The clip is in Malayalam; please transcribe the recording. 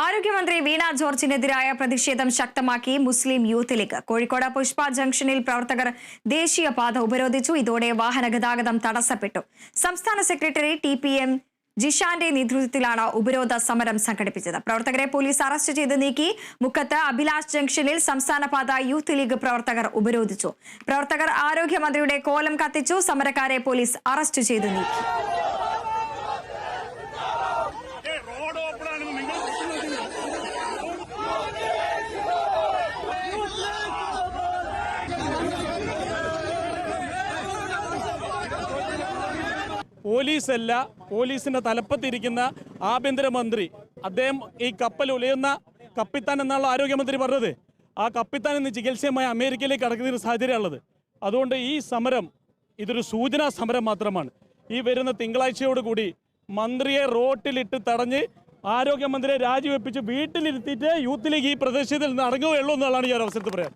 ആരോഗ്യമന്ത്രി വീണ ജോർജിനെതിരായ പ്രതിഷേധം ശക്തമാക്കി മുസ്ലിം യൂത്ത് ലീഗ് കോഴിക്കോട് പുഷ്പ ജംഗ്ഷനിൽ പ്രവർത്തകർ ദേശീയപാത ഉപരോധിച്ചു. ഇതോടെ വാഹന ഗതാഗതം തടസ്സപ്പെട്ടു. സംസ്ഥാന സെക്രട്ടറി ടി പി എം ജിഷാന്റെ നേതൃത്വത്തിലാണ് ഉപരോധ സമരം സംഘടിപ്പിച്ചത്. പ്രവർത്തകരെ പോലീസ് അറസ്റ്റ് ചെയ്ത് നീക്കി. മുക്കത്ത് അഭിലാഷ് ജംഗ്ഷനിൽ സംസ്ഥാന പാത യൂത്ത് ലീഗ് പ്രവർത്തകർ ഉപരോധിച്ചു. പ്രവർത്തകർ ആരോഗ്യമന്ത്രിയുടെ കോലം കത്തിച്ചു. സമരക്കാരെ പോലീസ് അറസ്റ്റ് ചെയ്ത് നീക്കി. പോലീസല്ല പോലീസിന്റെ തലപ്പത്തിരിക്കുന്ന ആഭ്യന്തരമന്ത്രി. അദ്ദേഹം ഈ കപ്പൽ ഉലയുന്ന കപ്പിത്താൻ എന്നുള്ള ആരോഗ്യമന്ത്രി പറഞ്ഞത്? ആ കപ്പിത്താൻ ഇന്ന് ചികിത്സയുമായി അമേരിക്കയിലേക്ക് കടക്കുന്ന ഒരു സാഹചര്യമുള്ളത് അതുകൊണ്ട് ഈ സമരം ഇതൊരു സൂചനാ സമരം മാത്രമാണ്. ഈ വരുന്ന തിങ്കളാഴ്ചയോടുകൂടി മന്ത്രിയെ റോട്ടിലിട്ട് തടഞ്ഞ് ആരോഗ്യമന്ത്രിയെ രാജിവെപ്പിച്ച് വീട്ടിലിരുത്തിയിട്ട് യൂത്ത് ലീഗ് ഈ പ്രദേശത്തിൽ നിന്ന് അടങ്ങുകയുള്ളൂ എന്നുള്ളതാണ് ഈ ഒരു അവസരത്തിൽ പറയാൻ.